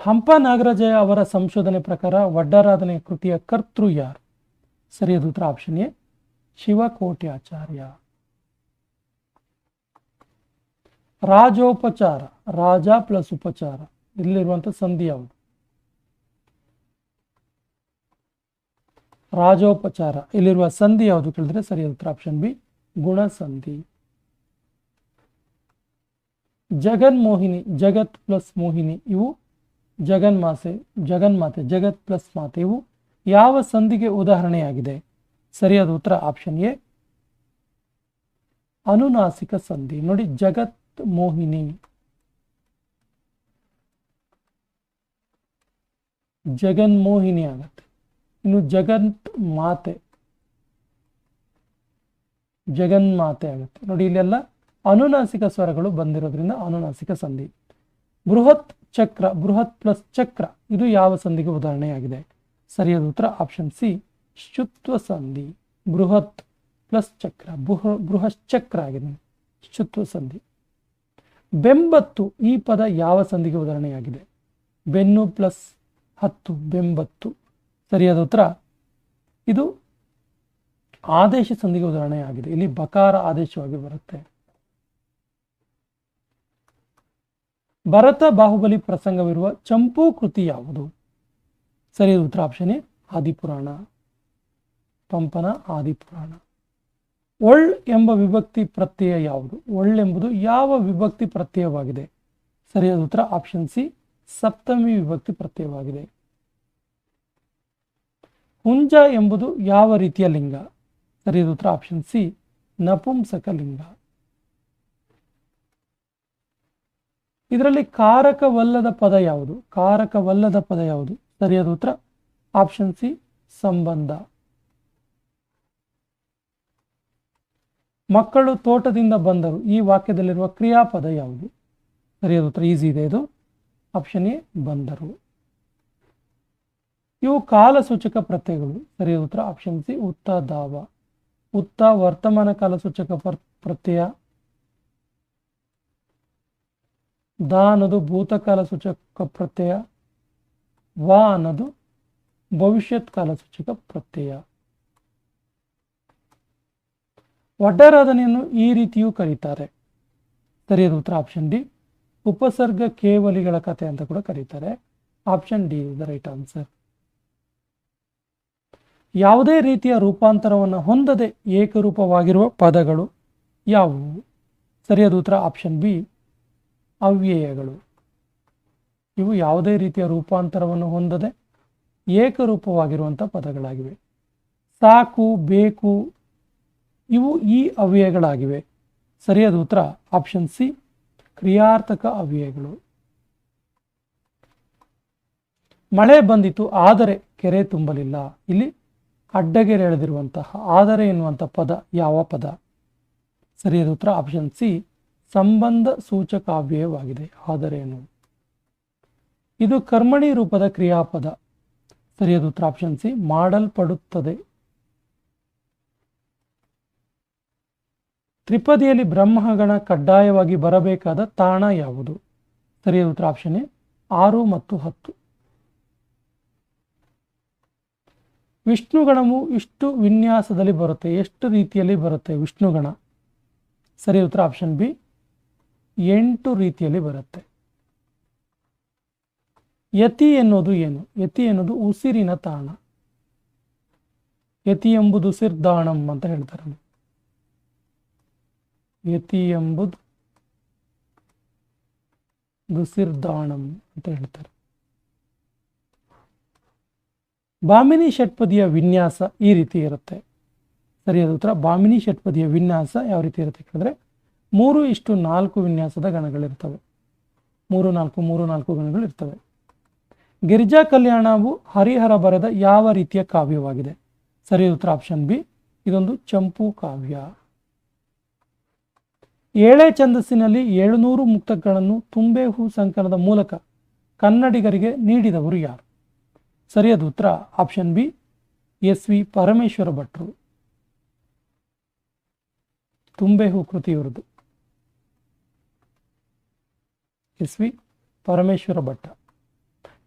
Hampa Nagarajaiah ಅವರ ಸಂಶೋಧನೆ ಪ್ರಕಾರ ವಡ್ಡಾರಾಧನೆ ಕೃತಿಯ ಕರ್ತೃ ಯಾರು? ಸರಿಯಾದ ಉತ್ತರ ಆಪ್ಷನ್ ಎ ಶಿವಕೋಟಿ ಆಚಾರ್ಯ ರಾಜೋಪಚಾರ, ರಾಜ ಪ್ಲಸ್ ಉಪಚಾರ. ಇಲ್ಲಿರುವಂತ ಸಂಧಿ ಯಾವುದು? ರಾಜೋಪಚಾರ. ಇಲ್ಲಿರುವ ಸಂಧಿ ಯಾವುದು ಕೇಳಿದ್ರೆ ಸರಿಯಾದ ಉತ್ತರ ಆಪ್ಷನ್ ಬಿ ಗುಣ ಸಂಧಿ ಜಗನ್ ಮೋಹಿನಿ, ಜಗತ್ ಪ್ಲಸ್ ಮೋಹಿನಿ, ಇವು ಜಗನ್ಮಾತೆ ಜಗನ್ಮಾತೆ ಜಗತ್ ಪ್ಲಸ್ ಮಾತೆ, ಇವು ಯಾವ ಸಂಧಿಗೆ ಉದಾಹರಣೆಯಾಗಿದೆ? ಸರಿಯಾದ ಉತ್ತರ ಆಪ್ಷನ್ ಎ ಅನುನಾಸಿಕ ಸಂಧಿ. ನೋಡಿ ಜಗತ್ ಮೋಹಿನಿ. ಜಗನ್ಮೋಹಿನಿ ಆಗತ್ತೆ. ಇನ್ನು ಜಗತ್ ಮಾತೆ ಜಗನ್ಮಾತೆ ಆಗುತ್ತೆ. ನೋಡಿ, ಇಲ್ಲೆಲ್ಲ ಅನುನಾಸಿಕ ಸ್ವರಗಳು ಬಂದಿರೋದ್ರಿಂದ ಅನುನಾಸಿಕ ಸಂಧಿ. ಬೃಹತ್ ಚಕ್ರ, ಬೃಹತ್ ಪ್ಲಸ್ ಚಕ್ರ, ಇದು ಯಾವ ಸಂಧಿಗೆ ಉದಾಹರಣೆಯಾಗಿದೆ? ಸರಿಯಾದ ಉತ್ತರ ಆಪ್ಷನ್ ಸಿ ಶುತ್ವ ಸಂಧಿ. ಬೃಹತ್ ಪ್ಲಸ್ ಚಕ್ರ, ಬೃಹ ಬೃಹಶ್ಚಕ್ರ ಆಗಿದೆ. ಶುತ್ವ ಸಂಧಿ. ಬೆಂಬತ್ತು ಈ ಪದ ಯಾವ ಸಂಧಿಗೆ ಉದಾಹರಣೆಯಾಗಿದೆ? ಬೆನ್ನು ಪ್ಲಸ್ ಹತ್ತು ಬೆಂಬತ್ತು. ಸರಿಯಾದ ಉತ್ತರ? ಇದು ಆದೇಶ ಸಂಧಿಗೆ ಉದಾಹರಣೆಯಾಗಿದೆ. ಇಲ್ಲಿ ಬಕಾರ ಆದೇಶವಾಗಿ ಬರುತ್ತೆ. ಭರತ ಬಾಹುಬಲಿ ಪ್ರಸಂಗವಿರುವ ಚಂಪು ಕೃತಿ ಯಾವುದು? ಸರಿಯಾದ ಉತ್ತರ ಆಪ್ಷನ್ ಎ, ಆದಿಪುರಾಣ. ಪಂಪನ ಆದಿಪುರಾಣ. ಒಳ್ ಎಂಬ ವಿಭಕ್ತಿ ಪ್ರತ್ಯಯ ಯಾವುದು? ಒಳ್ ಎಂಬುದು ಯಾವ ವಿಭಕ್ತಿ ಪ್ರತ್ಯಯವಾಗಿದೆ? ಸರಿಯಾದ ಉತ್ತರ ಆಪ್ಷನ್ ಸಿ ಸಪ್ತಮಿ ವಿಭಕ್ತಿ ಪ್ರತ್ಯಯವಾಗಿದೆ. ಹುಂಜ ಎಂಬುದು ಯಾವ ರೀತಿಯ ಲಿಂಗ? ಸರಿಯಾದ ಉತ್ತರ ಆಪ್ಷನ್ ಸಿ ನಪುಂಸಕ ಲಿಂಗ. ಇದರಲ್ಲಿ ಕಾರಕವಲ್ಲದ ಪದ ಯಾವುದು? ಕಾರಕವಲ್ಲದ ಪದ ಯಾವುದು? ಸರಿಯಾದ ಉತ್ತರ ಆಪ್ಷನ್ ಸಿ ಸಂಬಂಧ. ಮಕ್ಕಳು ತೋಟದಿಂದ ಬಂದರು. ಈ ವಾಕ್ಯದಲ್ಲಿರುವ ಕ್ರಿಯಾಪದ ಯಾವುದು? ಸರಿಯಾದ ಉತ್ತರ ಈಸಿ ಇದೆ ಇದು. ಆಪ್ಷನ್ ಎ ಬಂದರು. ಇವು ಕಾಲಸೂಚಕ ಪ್ರತ್ಯಯಗಳು. ಸರಿಯಾದ ಉತ್ತರ ಆಪ್ಷನ್ ಸಿ ಉತ್ತ ದಾವ ಉತ್ತ ವರ್ತಮಾನ ಕಾಲಸೂಚಕ ಪ್ರ, ಪ್ರತ್ಯಯ. ದ ಅನ್ನೋದು ಭೂತಕಾಲ ಸೂಚಕ ಪ್ರತ್ಯಯ. ವ ಅನ್ನೋದು ಭವಿಷ್ಯತ್ ಕಾಲ ಸೂಚಕ ಪ್ರತ್ಯಯ. ಒಡ್ಡರಾಧನೆಯನ್ನು ಈ ರೀತಿಯೂ ಕರೀತಾರೆ. ಸರಿಯಾದ ಉತ್ತರ ಆಪ್ಷನ್ ಡಿ. ಉಪಸರ್ಗ ಕೇವಲಿಗಳ ಕಥೆ ಅಂತ ಕೂಡ ಕರೀತಾರೆ. Option D is the right answer ಯಾವುದೇ ರೀತಿಯ ರೂಪಾಂತರವನ್ನು ಹೊಂದದೆ ಏಕರೂಪವಾಗಿರುವ ಪದಗಳು ಯಾವುವು? ಸರಿಯಾದ ಉತ್ತರ ಆಪ್ಷನ್ ಬಿ ಅವ್ಯಯಗಳು. ಇವು ಯಾವುದೇ ರೀತಿಯ ರೂಪಾಂತರವನ್ನು ಹೊಂದದೆ ಏಕರೂಪವಾಗಿರುವಂಥ ಪದಗಳಾಗಿವೆ. ಸಾಕು, ಬೇಕು, ಇವು ಈ ಅವ್ಯಯಗಳಾಗಿವೆ. ಸರಿಯಾದ ಉತ್ತರ ಆಪ್ಷನ್ ಸಿ ಕ್ರಿಯಾರ್ಥಕ ಅವ್ಯಯಗಳು ಮಳೆ ಬಂದಿತು ಆದರೆ ಕೆರೆ ತುಂಬಲಿಲ್ಲ. ಇಲ್ಲಿ ಅಡ್ಡಗೆರೆ ಎಳೆದಿರುವಂತಹ ಆದರೆ ಎನ್ನುವಂಥ ಪದ ಯಾವ ಪದ? ಸರಿಯಾದ ಉತ್ತರ ಆಪ್ಷನ್ ಸಿ ಸಂಬಂಧ ಸೂಚಕ ಅವ್ಯಯವಾಗಿದೆ, ಆದರೆ ಏನು? ಇದು ಕರ್ಮಣಿ ರೂಪದ ಕ್ರಿಯಾಪದ. ಸರಿಯಾದ ಉತ್ತರ ಆಪ್ಷನ್ ಸಿ ಮಾಡಲ್ಪಡುತ್ತದೆ. ತ್ರಿಪದಿಯಲ್ಲಿ ಬ್ರಹ್ಮಗಣ ಕಡ್ಡಾಯವಾಗಿ ಬರಬೇಕಾದ ತಾಣ ಯಾವುದು? ಸರಿಯಾದ ಉತ್ತರ ಆಪ್ಷನ್ ಎ, ಆರು ಮತ್ತು ಹತ್ತು. ವಿಷ್ಣುಗಣವು ಇಷ್ಟು ವಿನ್ಯಾಸದಲ್ಲಿ ಬರುತ್ತೆ, ಎಷ್ಟು ರೀತಿಯಲ್ಲಿ ಬರುತ್ತೆ ವಿಷ್ಣುಗಣ ಸರಿ ಉತ್ತರ ಆಪ್ಷನ್ ಬಿ, ಎಂಟು ರೀತಿಯಲ್ಲಿ ಬರುತ್ತೆ. ಯತಿ ಎನ್ನುವುದು ಏನು? ಯತಿ ಎನ್ನುವುದು ಉಸಿರಿನ ತಾಣ. ಯತಿ ಎಂಬುದು ಉಸಿರ್ದಾಣಂ ಅಂತ ಹೇಳ್ತಾರೆ. ಯತಿ ಎಂಬುದು ದುಸಿರ್ದಾಣಂ ಅಂತ ಹೇಳ್ತಾರೆ. ಬಾಮಿನಿ ಷಟ್ಪದಿಯ ವಿನ್ಯಾಸ ಈ ರೀತಿ ಇರುತ್ತೆ. ಸರಿಯಾದ ಉತ್ತರ, ಬಾಮಿನಿ ಷಟ್ಪದಿಯ ವಿನ್ಯಾಸ ಯಾವ ರೀತಿ ಇರುತ್ತೆ ಕೇಳಿದ್ರೆ, ಮೂರು ಇಷ್ಟು ನಾಲ್ಕು ವಿನ್ಯಾಸದ ಗಣಗಳಿರ್ತವೆ. ಮೂರು, ನಾಲ್ಕು ಮೂರು, ನಾಲ್ಕು ಗಣಗಳು ಇರ್ತವೆ ಗಿರಿಜಾ ಕಲ್ಯಾಣವು ಹರಿಹರ ಬರೆದ ಯಾವ ರೀತಿಯ ಕಾವ್ಯವಾಗಿದೆ? ಸರಿಯಾದ ಉತ್ತರ, ಆಪ್ಷನ್ ಬಿ, ಇದೊಂದು ಚಂಪು ಕಾವ್ಯ. ಏಳೇ ಛಂದಸ್ಸಿನಲ್ಲಿ ಏಳುನೂರು ಮುಕ್ತಗಳನ್ನು ತುಂಬೆ ಹೂ ಸಂಕಲನದ ಮೂಲಕ ಕನ್ನಡಿಗರಿಗೆ ನೀಡಿದವರು ಯಾರು? ಸರಿಯಾದ ಉತ್ತರ option B, S V Parameshwara ಭಟ್ರು. ತುಂಬೆ ಹೂ ಕೃತಿ ಇವ್ರದ್ದು ಎಸ್ ವಿ ಪರಮೇಶ್ವರ ಭಟ್ಟ.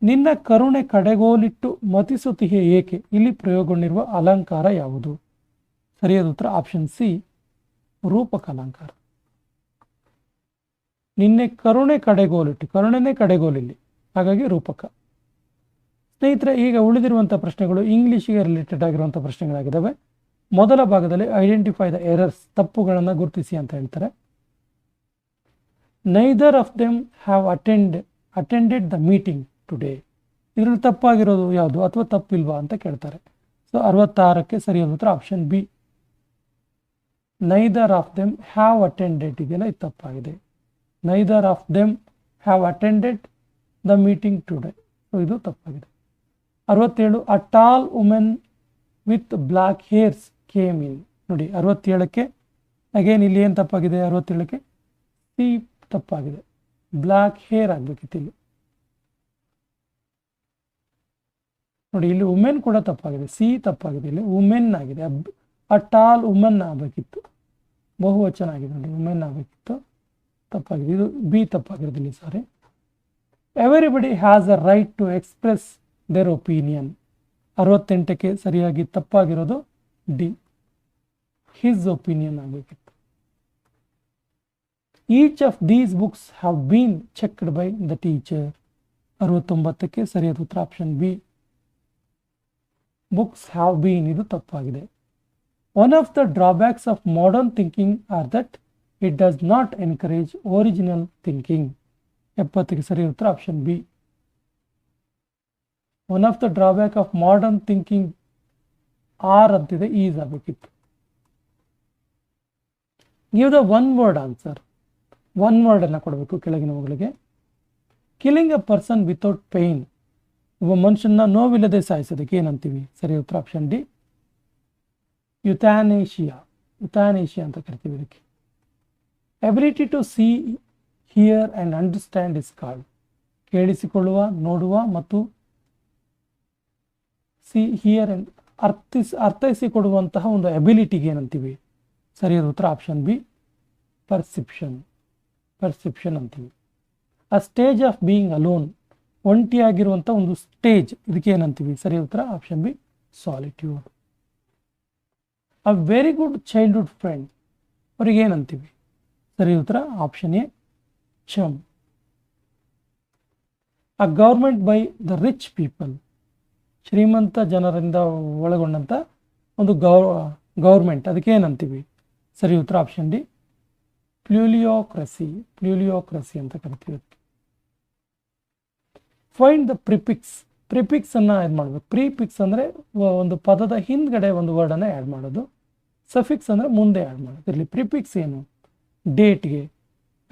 ನಿನ್ನ ಕರುಣೆ ಕಡೆಗೋಲಿಟ್ಟು ಮತಿಸುತ್ತಿಗೆ ಏಕೆ? ಇಲ್ಲಿ ಪ್ರಯೋಗಗೊಂಡಿರುವ ಅಲಂಕಾರ ಯಾವುದು? ಸರಿಯಾದ ಉತ್ತರ ಆಪ್ಷನ್ ಸಿ, ರೂಪಕ ಅಲಂಕಾರ. ನಿನ್ನೆ ಕರುಣೆ ಕಡೆಗೋಲಿಟ್ಟು, ಕರುಣೆನೇ ಕಡೆಗೋಲಿಲ್ಲಿ. ಹಾಗಾಗಿ ರೂಪಕ. ಸ್ನೇಹಿತರೆ, ಈಗ ಉಳಿದಿರುವಂಥ ಪ್ರಶ್ನೆಗಳು ಇಂಗ್ಲೀಷಿಗೆ ರಿಲೇಟೆಡ್ ಆಗಿರುವಂಥ ಪ್ರಶ್ನೆಗಳಾಗಿದ್ದಾವೆ. ಮೊದಲ ಭಾಗದಲ್ಲಿ ಐಡೆಂಟಿಫೈ ದ ಎರರ್ಸ್ ತಪ್ಪುಗಳನ್ನು ಗುರುತಿಸಿ ಅಂತ ಹೇಳ್ತಾರೆ. Neither of them have attend attended the meeting today ಇದರಲ್ಲಿ ತಪ್ಪಾಗಿರೋದು ಯಾವುದು ಅಥವಾ ತಪ್ಪಿಲ್ವಾ ಅಂತ ಕೇಳ್ತಾರೆ. ಸೊ ಅರವತ್ತಾರಕ್ಕೆ ಸರಿಯಾದ ಉತ್ತರ option B neither of them have attended ಇದೆಯಲ್ಲ ಇದು ತಪ್ಪಾಗಿದೆ. Neither of them have attended the meeting today so ಇದು ತಪ್ಪಾಗಿದೆ. ಅರವತ್ತೇಳು a tall women with black hairs came in ನೋಡಿ, ಅರವತ್ತೇಳಕ್ಕೆ ಅಗೇನ್ ಇಲ್ಲಿ ಏನು ತಪ್ಪಾಗಿದೆ? ಅರವತ್ತೇಳಕ್ಕೆ, ಸಿ ತಪ್ಪಾಗಿದೆ. ಬ್ಲ್ಯಾಕ್ ಹೇರ್ ಆಗಬೇಕಿತ್ತು ಇಲ್ಲಿ. ನೋಡಿ, ಇಲ್ಲಿ ವುಮೆನ್ ಕೂಡ ತಪ್ಪಾಗಿದೆ. ಸಿ ತಪ್ಪಾಗಿದೆ. ಇಲ್ಲಿ ವುಮೆನ್ ಆಗಿದೆ. ಅ ಟಾಲ್ ವುಮೆನ್ ಆಗಬೇಕಿತ್ತು. ಬಹುವಚನ ಆಗಿದೆ. ನೋಡಿ ವುಮೆನ್ ಆಗಬೇಕಿತ್ತು. ತಪ್ಪಾಗಿದೆ ಇದು B ತಪ್ಪಾಗಿರೋದು sorry everybody has a right to express their opinion ಅರವತ್ತೆಂಟಕ್ಕೆ ಸರಿಯಾಗಿ ತಪ್ಪಾಗಿರೋದು ಡಿ ಹಿಸ್ ಒಪಿನಿಯನ್ ಆಗಬೇಕಿತ್ತು. Each of these books have been checked by the teacher ಅರವತ್ತೊಂಬತ್ತಕ್ಕೆ ಸರಿಯಾದ ಉತ್ತರ option B books have been ಇದು ತಪ್ಪಾಗಿದೆ. One of the drawbacks of modern thinking are that it does not encourage original thinking ಎಪ್ಪತ್ತಕ್ಕೆ ಸರಿ ಉತ್ತರ option B one of the drawback of modern thinking are ಅಂತಿದೆ ಈಸ್ ಆಗಬೇಕಿತ್ತು give the one word answer one ವರ್ಡನ್ನು ಕೊಡಬೇಕು ಕೆಳಗಿನವುಗಳಿಗೆ killing a person without pain ಒಬ್ಬ ಮನುಷ್ಯನ ನೋವಿಲ್ಲದೆ ಸಾಯಿಸೋದಕ್ಕೆ ಏನಂತೀವಿ? ಸರಿ ಉತ್ತರ ಆಪ್ಷನ್ ಡಿ ಯುಥಾನೇಷಿಯಾ ಯುಥಾನೇಷಿಯಾ ಅಂತ ಕರಿತೀವಿ ಇದಕ್ಕೆ. Ability to see hear and understand is called ಕೇಳಿಸಿಕೊಳ್ಳುವ, ನೋಡುವ ಮತ್ತು ಸಿ ಹಿಯರ್ ಆ್ಯಂಡ್ ಅರ್ಥಿಸ್ ಅರ್ಥೈಸಿಕೊಡುವಂತಹ ಒಂದು ಎಬಿಲಿಟಿಗೆ ಏನಂತೀವಿ? ಸರಿಯಾದ ಉತ್ತರ ಆಪ್ಷನ್ ಬಿ ಪರ್ಸೆಪ್ಷನ್ ಪರ್ಸೆಪ್ಷನ್ ಅಂತೀವಿ. A stage of being alone ಒಂಟಿಯಾಗಿರುವಂಥ ಒಂದು ಸ್ಟೇಜ್ ಇದಕ್ಕೆ ಏನಂತೀವಿ? ಸರಿಯಾದ ಉತ್ತರ option B solitude a very good childhood friend ಅವ್ರಿಗೆ ಏನಂತೀವಿ? ಸರಿ ಉತ್ತರ option A chum a government by the rich people ಶ್ರೀಮಂತ ಜನರಿಂದ ಒಳಗೊಂಡಂಥ ಒಂದು ಗೌರ್ ಗೌರ್ಮೆಂಟ್ ಅದಕ್ಕೆ ಏನಂತೀವಿ? ಸರಿ ಉತ್ತರ ಆಪ್ಷನ್ ಡಿ ಪ್ಲೂಲಿಯೋಕ್ರಸಿ ಪ್ಲೂಲಿಯೋಕ್ರಸಿ ಅಂತ ಕರಿತೀವಿ ಫೈಂಡ್ ದ ಪ್ರಿಪಿಕ್ಸ್ ಅನ್ನ ಆ್ಯಡ್ ಮಾಡಬೇಕು. ಪ್ರಿಪಿಕ್ಸ್ ಅಂದರೆ ಒಂದು ಪದದ ಹಿಂದ್ಗಡೆ ಒಂದು ವರ್ಡನ್ನು ಆ್ಯಡ್ ಮಾಡೋದು. ಸಫಿಕ್ಸ್ ಅಂದರೆ ಮುಂದೆ ಆ್ಯಡ್ ಮಾಡೋದು. ಇರಲಿ ಪ್ರಿಪಿಕ್ಸ್ ಏನು? ಡೇಟ್ಗೆ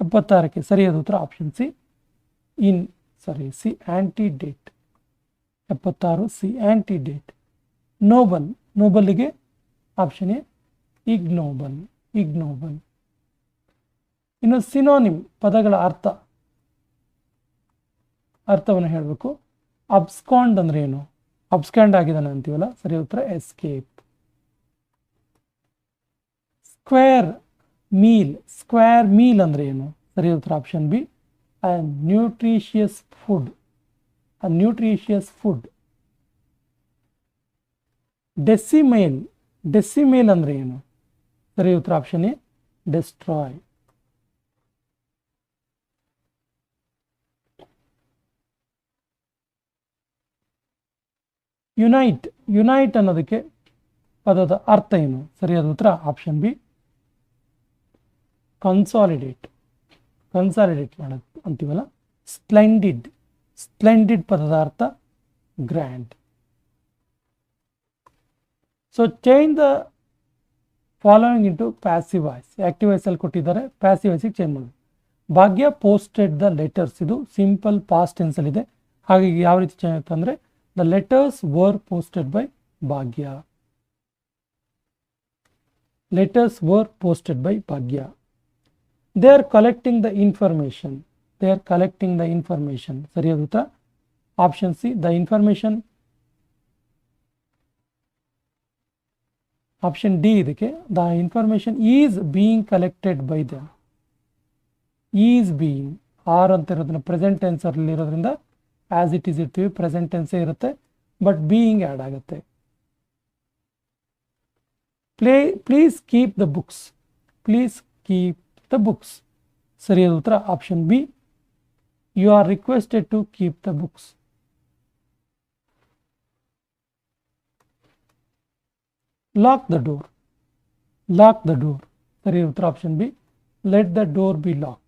ಎಪ್ಪತ್ತಾರಕ್ಕೆ ಸರಿಯಾದ ಉತ್ತರ option C, in sorry C antedate ಎಪ್ಪತ್ತಾರು, ಸಿ ಆ್ಯಂಟಿ ಡೇಟ್ ನೋಬಲ್ ನೋಬಲ್ಗೆ ಆಪ್ಷನ್ ಎ ಇಗ್ನೋಬಲ್ ಇಗ್ನೋಬಲ್ ಇನ್ನು ಸಿನೋನಿಮ್ ಪದಗಳ ಅರ್ಥ, ಅರ್ಥವನ್ನು ಹೇಳಬೇಕು. ಅಬ್ಸ್ಕಾಂಡ್ ಅಂದ್ರೆ ಏನು? ಅಬ್ಸ್ಕ್ಯಾಂಡ್ ಆಗಿದ್ದಾನೆ ಅಂತೀವಲ್ಲ ಸರಿ ಉತ್ತರ escape square meal, square meal ಅಂದರೆ ಏನು? ಸರಿ ಉತ್ತರ option B nutritious food nutritious food decimal decimal ಅಂದರೆ ಏನು? ಸರಿ, ಉತ್ತರ option A destroy unite unite ಅನ್ನೋದಕ್ಕೆ ಪದದ ಅರ್ಥ ಏನು? ಸರಿಯಾದ ಉತ್ತರ ಆಪ್ಷನ್ ಬಿ ಕನ್ಸಾಲಿಡೇಟ್ ಕನ್ಸಾಲಿಡೇಟ್ ಮಾಡೋದು ಅಂತೀವಲ್ಲ? ಸ್ಪ್ಲೆಂಡಿಡ್ ಸ್ಪ್ಲೆಂಡಿಡ್ ಪದದ ಅರ್ಥ grand so change the following into passive voice active ವಾಯ್ಸಲ್ಲಿ ಕೊಟ್ಟಿದ್ದಾರೆ ಪ್ಯಾಸಿವ್ ವಾಯ್ಸಿಗೆ ಚೇಂಜ್ ಮಾಡಿ ಭಾಗ್ಯ ಪೋಸ್ಟೆಡ್ ದ ಲೆಟರ್ಸ್ ಇದು ಸಿಂಪಲ್ ಪಾಸ್ಟ್ ಟೆನ್ಸಲ್ಲಿದೆ ಹಾಗಾಗಿ ಯಾವ ರೀತಿ ಚೇಂಜ್ ಆಗುತ್ತೆ ಅಂದರೆ the letters were posted by Bhagya. Letters were posted by Bhagya. They are collecting the information they are collecting the information ಸರಿಯಾದ ಉತ್ತರ option C the information option D ಇದಕ್ಕೆ the information is being collected by them is being are ಅಂತ ಇರೋದನ್ನ ಪ್ರೆಸೆಂಟ್ ಟೆನ್ಸಲ್ಲಿ ಇರೋದ್ರಿಂದ ಆ್ಯಸ್ ಇಟ್ ಈಸ್ ಇರ್ತೀವಿ ಪ್ರೆಸೆಂಟ್ ಟೆನ್ಸೇ ಇರುತ್ತೆ ಬಟ್ ಬೀಯಿಂಗ್ ಆ್ಯಡ್ ಆಗುತ್ತೆ. Play please keep the books please keep the books ಸರಿಯಾದ ಉತ್ತರ option B you are requested to keep the books lock the door lock the door ಸರಿಯಾದ ಉತ್ತರ option B let the door be lock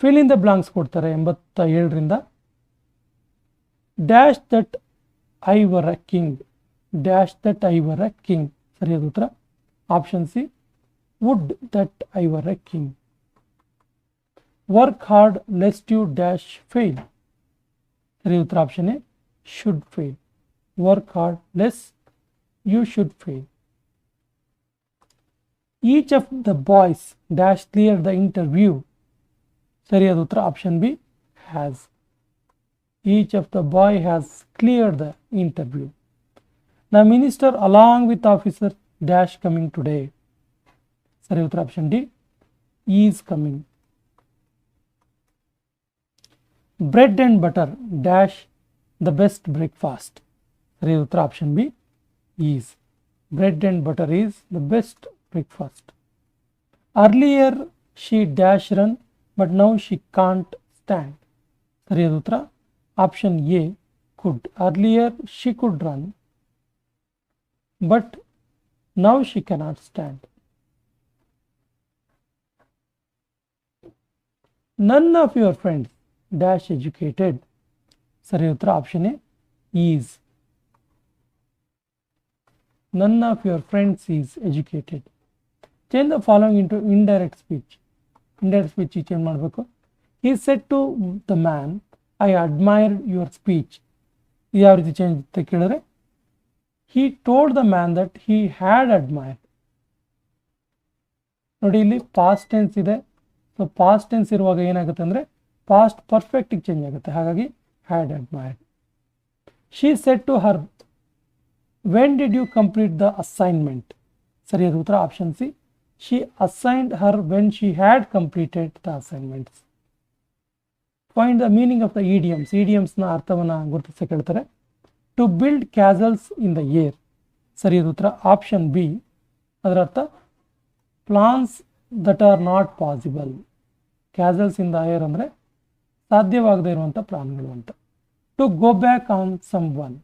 fill in the blanks ಕೊಡ್ತಾರೆ ಎಂಬತ್ತ ಏಳರಿಂದ dash that I were a king dash that I were a king ಸರಿಯಾದ ಉತ್ತರ option C would that I were a king work hard lest you dash fail ಸರಿ ಉತ್ತರ option A should fail work hard less you should fail each of the boys dash clear the interview ಸರಿಯಾದ ಉತ್ತರ option B has each of the boy has clear the interview the minister along with officer dash coming today. Sorry, option D is coming. Bread and butter dash the best breakfast. Sorry, option B is bread and butter is the best breakfast. Earlier she dash run but now she can't stand. Sorry, option A could. Earlier she could run but now she cannot stand none of your friends dash educated ಸರಿ ಉತ್ತರ option A is none of your friends is educated change the following into indirect speech indirect speech change ಮಾಡಬೇಕು. He said to the man I admire your speech ಯಾವ ರೀತಿ ಚೇಂಜ್ ಅಂತ ಕೇಳಿದ್ರೆ he told the man that he had admire ನೋಡಿ, ಇಲ್ಲಿ ಪಾಸ್ಟ್ ಟೆನ್ಸ್ ಇದೆ. ಸೊ ಪಾಸ್ಟ್ ಟೆನ್ಸ್ ಇರುವಾಗ ಏನಾಗುತ್ತೆ ಅಂದರೆ ಪಾಸ್ಟ್ ಪರ್ಫೆಕ್ಟಿಗೆ ಚೇಂಜ್ ಆಗುತ್ತೆ. ಹಾಗಾಗಿ had admired she said to her when did you complete the assignment ಸರಿಯಾದ ಉತ್ತರ option C she assigned her when she had completed the assignments find the meaning of the idioms ಇಡಿಯಮ್ಸ್ನ ಅರ್ಥವನ್ನು ಗುರುತಿಸಿ ಕೇಳ್ತಾರೆ. To build castles in the air ಸರಿಯಾದ ಉತ್ತರ ಆಪ್ಷನ್ ಬಿ ಅದರ ಅರ್ಥ plans that are not possible castles in the air ಅಂದರೆ ಸಾಧ್ಯವಾಗದೇ ಇರುವಂಥ ಪ್ಲಾನ್ಗಳು ಅಂತ. To go back on someone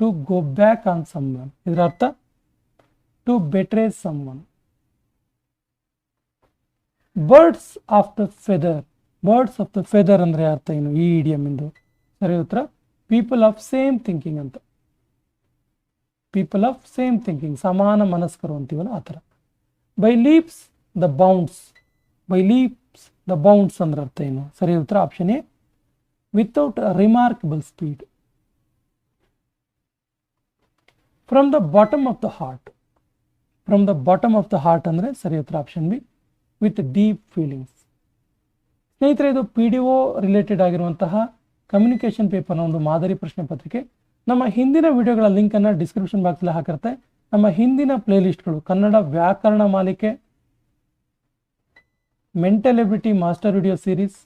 to go back on someone ಇದರ ಅರ್ಥ to betrays someone birds of the feather birds of the feather ಅಂದರೆ ಅರ್ಥ ಏನು? ಈ ಇಡಿಯಮ್ ಎಂದು ಸರಿ, ಉತ್ತರ ಪೀಪಲ್ ಆಫ್ ಸೇಮ್ ಥಿಂಕಿಂಗ್ ಅಂತ. ಪೀಪಲ್ ಆಫ್ ಸೇಮ್ ಥಿಂಕಿಂಗ್ ಸಮಾನ ಮನಸ್ಕರು ಅಂತೀವಲ್ಲ ಆ ಥರ. By leaps the bounds by leaps the bounds ಅಂದ್ರೆ ಅರ್ಥ ಏನು? ಸರಿ ಉತ್ತರ option A without remarkable speed from the bottom of the heart from the bottom of the heart ಅಂದರೆ ಸರಿ ಉತ್ತರ option B with deep feelings ಸ್ನೇಹಿತರೆ, ಇದು ಪಿ ಡಿ ಒ ರಿಲೇಟೆಡ್ ಆಗಿರುವಂತಹ ಕಮ್ಯುನಿಕೇಷನ್ ಪೇಪರ್ನ ಒಂದು ಮಾದರಿ ಪ್ರಶ್ನೆ ಪತ್ರಿಕೆ. ನಮ್ಮ ಹಿಂದಿನ ವಿಡಿಯೋಗಳ ಲಿಂಕನ್ನು ಡಿಸ್ಕ್ರಿಪ್ಷನ್ ಬಾಕ್ಸಲ್ಲಿ ಹಾಕಿರುತ್ತೆ. ನಮ್ಮ ಹಿಂದಿನ ಪ್ಲೇಲಿಸ್ಟ್ಗಳು ಕನ್ನಡ ವ್ಯಾಕರಣ ಮಾಲಿಕೆ mental ability master video series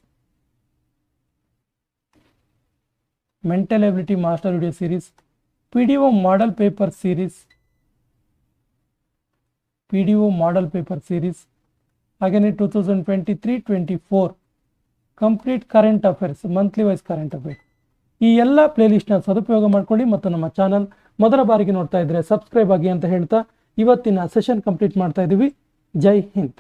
mental ability master video series P D O model paper series P D O model paper series ಹಾಗೆಯೇ two thousand twenty three twenty four complete current affairs monthly wise current affairs ಈ ಎಲ್ಲ ಪ್ಲೇಲಿಸ್ಟ್ನ ಸದುಪಯೋಗ ಮಾಡ್ಕೊಳ್ಳಿ ಮತ್ತು ನಮ್ಮ ಚಾನಲ್ ಮೊದಲ ಬಾರಿಗೆ ನೋಡ್ತಾ ಇದ್ದರೆ ಸಬ್ಸ್ಕ್ರೈಬ್ ಆಗಿ ಅಂತ ಹೇಳ್ತಾ ಇವತ್ತಿನ ಸೆಷನ್ ಕಂಪ್ಲೀಟ್ ಮಾಡ್ತಾ ಇದ್ದೀವಿ. ಜೈ ಹಿಂದ್.